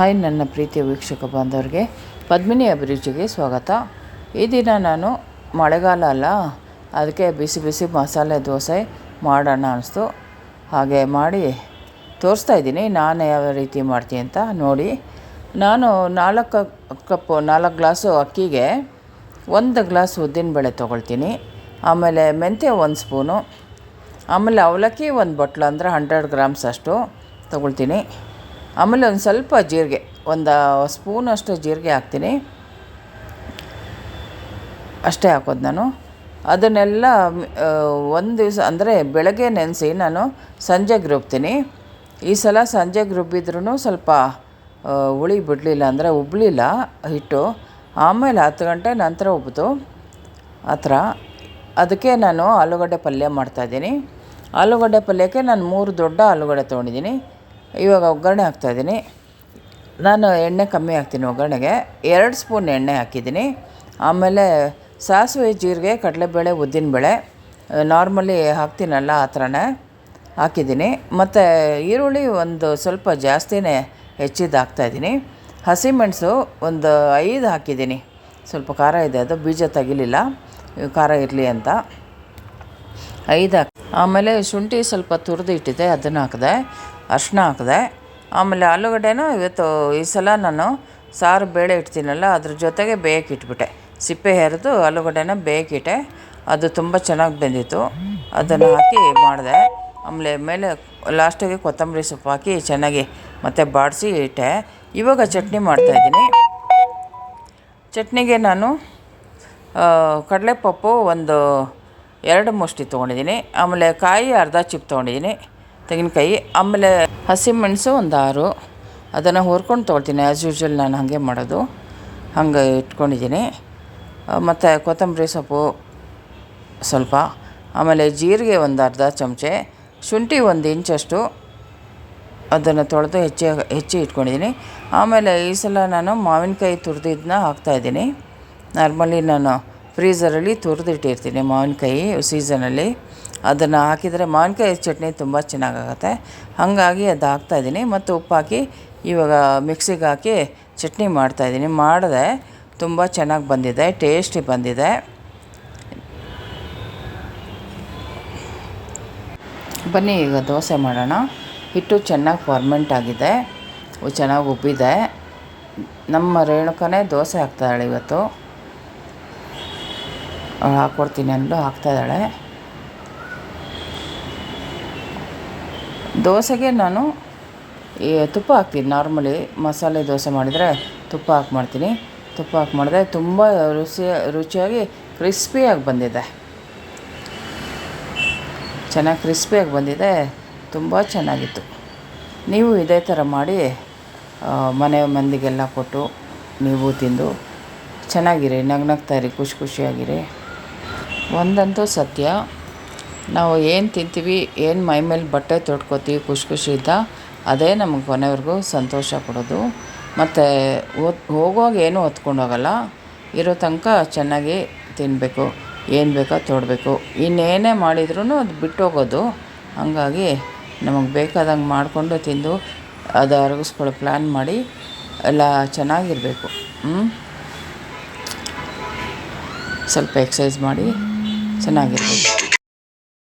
Hi ನನ್ನ ಪ್ರೀತಿಯ ವೀಕ್ಷಕ ಬಾಂಧವರಿಗೆ, ಪದ್ಮಿನಿ ಅಭಿರುಚಿಗೆ ಸ್ವಾಗತ. ಈ ದಿನ ನಾನು ಮಳೆಗಾಲ ಅಲ್ಲ, ಅದಕ್ಕೆ ಬಿಸಿ ಬಿಸಿ ಮಸಾಲೆ ದೋಸೆ ಮಾಡೋಣ ಅನ್ನಿಸ್ತು ಹಾಗೆ ಮಾಡಿ ತೋರಿಸ್ತಾ ಇದ್ದೀನಿ, ನಾನು ಯಾವ ರೀತಿ ಮಾಡ್ತೀನಿ ಅಂತ ನೋಡಿ. ನಾನು ನಾಲ್ಕು ಕಪ್ಪು, ನಾಲ್ಕು ಗ್ಲಾಸು ಅಕ್ಕಿಗೆ ಒಂದು ಗ್ಲಾಸ್ ಉದ್ದಿನಬೇಳೆ ತೊಗೊಳ್ತೀನಿ. ಆಮೇಲೆ ಮೆಂತ್ಯ ಒಂದು ಸ್ಪೂನು, ಆಮೇಲೆ ಅವಲಕ್ಕಿ ಒಂದು ಬಟ್ಲು ಅಂದರೆ ಹಂಡ್ರೆಡ್ ಗ್ರಾಮ್ಸ್ ಅಷ್ಟು ತೊಗೊಳ್ತೀನಿ. ಆಮೇಲೆ ಒಂದು ಸ್ವಲ್ಪ ಜೀರಿಗೆ, ಒಂದು ಸ್ಪೂನಷ್ಟು ಜೀರಿಗೆ ಹಾಕ್ತೀನಿ. ಅಷ್ಟೇ ಹಾಕೋದು ನಾನು. ಅದನ್ನೆಲ್ಲ ಒಂದು ದಿವಸ, ಅಂದರೆ ಬೆಳಗ್ಗೆ ನೆನೆಸಿ ನಾನು ಸಂಜೆಗೆ ರುಬ್ತೀನಿ. ಈ ಸಲ ಸಂಜೆಗೆ ರುಬ್ಬಿದ್ರೂ ಸ್ವಲ್ಪ ಹುಳಿ ಬಿಡಲಿಲ್ಲ ಅಂದರೆ ಉಬ್ಬಲಿಲ್ಲ ಹಿಟ್ಟು. ಆಮೇಲೆ ಹತ್ತು ಗಂಟೆ ನಂತರ ಉಬ್ಬಿತು. ಆ ಥರ. ಅದಕ್ಕೆ ನಾನು ಆಲೂಗಡ್ಡೆ ಪಲ್ಯ ಮಾಡ್ತಾಯಿದ್ದೀನಿ ಆಲೂಗಡ್ಡೆ ಪಲ್ಯಕ್ಕೆ ನಾನು ಮೂರು ದೊಡ್ಡ ಆಲೂಗಡ್ಡೆ ತೊಗೊಂಡಿದ್ದೀನಿ. ಇವಾಗ ಒಗ್ಗರಣೆ ಹಾಕ್ತಾಯಿದ್ದೀನಿ ನಾನು ಎಣ್ಣೆ ಕಮ್ಮಿ ಹಾಕ್ತೀನಿ ಒಗ್ಗರಣೆಗೆ. ಎರಡು ಸ್ಪೂನ್ ಎಣ್ಣೆ ಹಾಕಿದ್ದೀನಿ. ಆಮೇಲೆ ಸಾಸಿವೆ ಜೀರಿಗೆ, ಕಡಲೆಬೇಳೆ, ಉದ್ದಿನಬೇಳೆ ನಾರ್ಮಲಿ ಹಾಕ್ತೀನಲ್ಲ ಆ ಥರನೇ ಹಾಕಿದ್ದೀನಿ. ಮತ್ತು ಈರುಳ್ಳಿ ಒಂದು ಸ್ವಲ್ಪ ಜಾಸ್ತಿನೇ ಹೆಚ್ಚಿದ್ದು ಹಾಕ್ತಾಯಿದ್ದೀನಿ ಹಸಿಮೆಣಸು ಒಂದು ಐದು ಹಾಕಿದ್ದೀನಿ. ಸ್ವಲ್ಪ ಖಾರ ಇದೆ ಅದು, ಬೀಜ ತೆಗಿಲಿಲ್ಲ. ಖಾರ ಇರಲಿ ಅಂತ. ಐದು ಹಾಕಿ ಆಮೇಲೆ ಶುಂಠಿ ಸ್ವಲ್ಪ ತುರಿದು ಇಟ್ಟಿದ್ದೆ, ಅದನ್ನು ಹಾಕಿದೆ. ಅರ್ಶಿನ ಹಾಕಿದೆ. ಆಮೇಲೆ ಆಲೂಗಡ್ಡೆನೂ ಇವತ್ತು ಈ ಸಲ ನಾನು ಸಾರು ಬೇಳೆ ಇಡ್ತೀನಲ್ಲ, ಅದ್ರ ಜೊತೆಗೆ ಬೇಯಕ್ಕೆ ಇಟ್ಬಿಟ್ಟೆ. ಸಿಪ್ಪೆ ಹೆರೆದು ಆಲೂಗಡ್ಡೆನ ಬೇಯಕ್ಕಿಟ್ಟೆ ಅದು ತುಂಬ ಚೆನ್ನಾಗಿ ಬೆಂದಿತ್ತು. ಅದನ್ನು ಹಾಕಿ ಮಾಡಿದೆ. ಆಮೇಲೆ ಮೇಲೆ ಲಾಸ್ಟಿಗೆ ಕೊತ್ತಂಬರಿ ಸೊಪ್ಪು ಹಾಕಿ ಚೆನ್ನಾಗಿ ಮತ್ತೆ ಬಾಡಿಸಿ ಇಟ್ಟೆ. ಇವಾಗ ಚಟ್ನಿ ಮಾಡ್ತಾಯಿದ್ದೀನಿ ಚಟ್ನಿಗೆ ನಾನು ಕಡಲೆಪಪ್ಪು ಒಂದು ಎರಡು ಮುಷ್ಟಿ ತೊಗೊಂಡಿದ್ದೀನಿ. ಆಮೇಲೆ ಕಾಯಿ ಅರ್ಧ ಚಿಪ್ ತೊಗೊಂಡಿದ್ದೀನಿ. ತೆಂಗಿನಕಾಯಿ, ಆಮೇಲೆ ಹಸಿಮೆಣಸು ಒಂದು ಆರು. ಅದನ್ನು ಹುರ್ಕೊಂಡು ತೊಗೊಳ್ತೀನಿ. ಆ್ಯಸ್ ಯೂಶ್ವಲ್ ನಾನು ಹಾಗೆ ಮಾಡೋದು. ಹಂಗೆ ಇಟ್ಕೊಂಡಿದ್ದೀನಿ. ಮತ್ತು ಕೊತ್ತಂಬರಿ ಸೊಪ್ಪು ಸ್ವಲ್ಪ. ಆಮೇಲೆ ಜೀರಿಗೆ ಒಂದು ಅರ್ಧ ಚಮಚೆ. ಶುಂಠಿ ಒಂದು ಇಂಚಷ್ಟು. ಅದನ್ನು ತೊಳೆದು ಹೆಚ್ಚಿ ಹೆಚ್ಚಿ ಇಟ್ಕೊಂಡಿದ್ದೀನಿ. ಆಮೇಲೆ ಈ ಸಲ ನಾನು ಮಾವಿನಕಾಯಿ ತುರಿದಿದ್ದನ್ನ ಹಾಕ್ತಾಯಿದ್ದೀನಿ ನಾರ್ಮಲಿ ನಾನು ಫ್ರೀಝರಲ್ಲಿ ತುರಿದಿಟ್ಟಿರ್ತೀನಿ ಮಾವಿನಕಾಯಿ ಸೀಸನಲ್ಲಿ ಅದನ್ನು ಹಾಕಿದರೆ ಮಾವಿನಕಾಯಿ ಚಟ್ನಿ ತುಂಬ ಚೆನ್ನಾಗಾಗತ್ತೆ. ಹಾಗಾಗಿ ಅದು ಹಾಕ್ತಾಯಿದ್ದೀನಿ ಮತ್ತು ಉಪ್ಪು ಹಾಕಿ ಇವಾಗ ಮಿಕ್ಸಿಗೆ ಹಾಕಿ ಚಟ್ನಿ ಮಾಡ್ತಾಯಿದ್ದೀನಿ ಮಾಡಿದೆ ತುಂಬ ಚೆನ್ನಾಗಿ ಬಂದಿದೆ. ಟೇಸ್ಟಿ ಬಂದಿದೆ. ಬನ್ನಿ, ಈಗ ದೋಸೆ ಮಾಡೋಣ. ಹಿಟ್ಟು ಚೆನ್ನಾಗಿ ಫಾರ್ಮೆಂಟ್ ಆಗಿದೆ. ಚೆನ್ನಾಗಿ ಉಬ್ಬಿದೆ. ನಮ್ಮ ರೇಣುಕನೇ ದೋಸೆ ಹಾಕ್ತಾಯಿದ್ದಾಳೆ ಇವತ್ತು. ಹಾಕ್ಕೊಡ್ತೀನಿ ಅಂದು ಹಾಕ್ತಾಯಿದ್ದಾಳೆ ದೋಸೆಗೆ ನಾನು ತುಪ್ಪ ಹಾಕ್ತೀನಿ. ನಾರ್ಮಲಿ ಮಸಾಲೆ ದೋಸೆ ಮಾಡಿದರೆ ತುಪ್ಪ ಹಾಕಿ ಮಾಡ್ತೀನಿ. ತುಪ್ಪ ಹಾಕಿ ಮಾಡಿದ್ರೆ ತುಂಬ ರುಚಿ ರುಚಿಯಾಗಿ ಕ್ರಿಸ್ಪಿಯಾಗಿ ಬಂದಿದೆ. ಚೆನ್ನಾಗಿ ಕ್ರಿಸ್ಪಿಯಾಗಿ ಬಂದಿದೆ. ತುಂಬ ಚೆನ್ನಾಗಿತ್ತು. ನೀವು ಇದೇ ಥರ ಮಾಡಿ ಮನೆ ಮಂದಿಗೆಲ್ಲ ಕೊಟ್ಟು ನೀವು ತಿಂದು ಚೆನ್ನಾಗಿರಿ. ನಗ್ನಗ್ತಾಯಿರಿ ಖುಷಿ ಖುಷಿಯಾಗಿರಿ. ಒಂದಂತೂ ಸತ್ಯ. ನಾವು ಏನು ತಿಂತೀವಿ, ಏನು ಮೈ ಮೇಲೆ ಬಟ್ಟೆ ತೊಟ್ಕೋತೀವಿ, ಖುಷಿ ಖುಷಿಯಿಂದ, ಅದೇ ನಮಗೆ ಕೊನೆವರೆಗೂ ಸಂತೋಷ ಕೊಡೋದು. ಮತ್ತು ಓದ್, ಹೋಗುವಾಗ ಏನೂ ಹೊತ್ಕೊಂಡು ಹೋಗಲ್ಲ ಇರೋ ತನಕ ಚೆನ್ನಾಗಿ ತಿನ್ನಬೇಕು ಏನು ಬೇಕೋ ತೊಡಬೇಕು. ಇನ್ನೇನೇ ಮಾಡಿದ್ರೂ ಅದು ಬಿಟ್ಟೋಗೋದು. ಹಾಗಾಗಿ ನಮಗೆ ಬೇಕಾದಂಗೆ ಮಾಡಿಕೊಂಡು ತಿಂದು ಅದು ಅರಗಿಸ್ಕೊಳ್ಳೋ ಪ್ಲ್ಯಾನ್ ಮಾಡಿ, ಎಲ್ಲ ಚೆನ್ನಾಗಿರಬೇಕು. ಸ್ವಲ್ಪ ಎಕ್ಸಸೈಸ್ ಮಾಡಿ, ಚೆನ್ನಾಗಿರ್ಬೇಕು.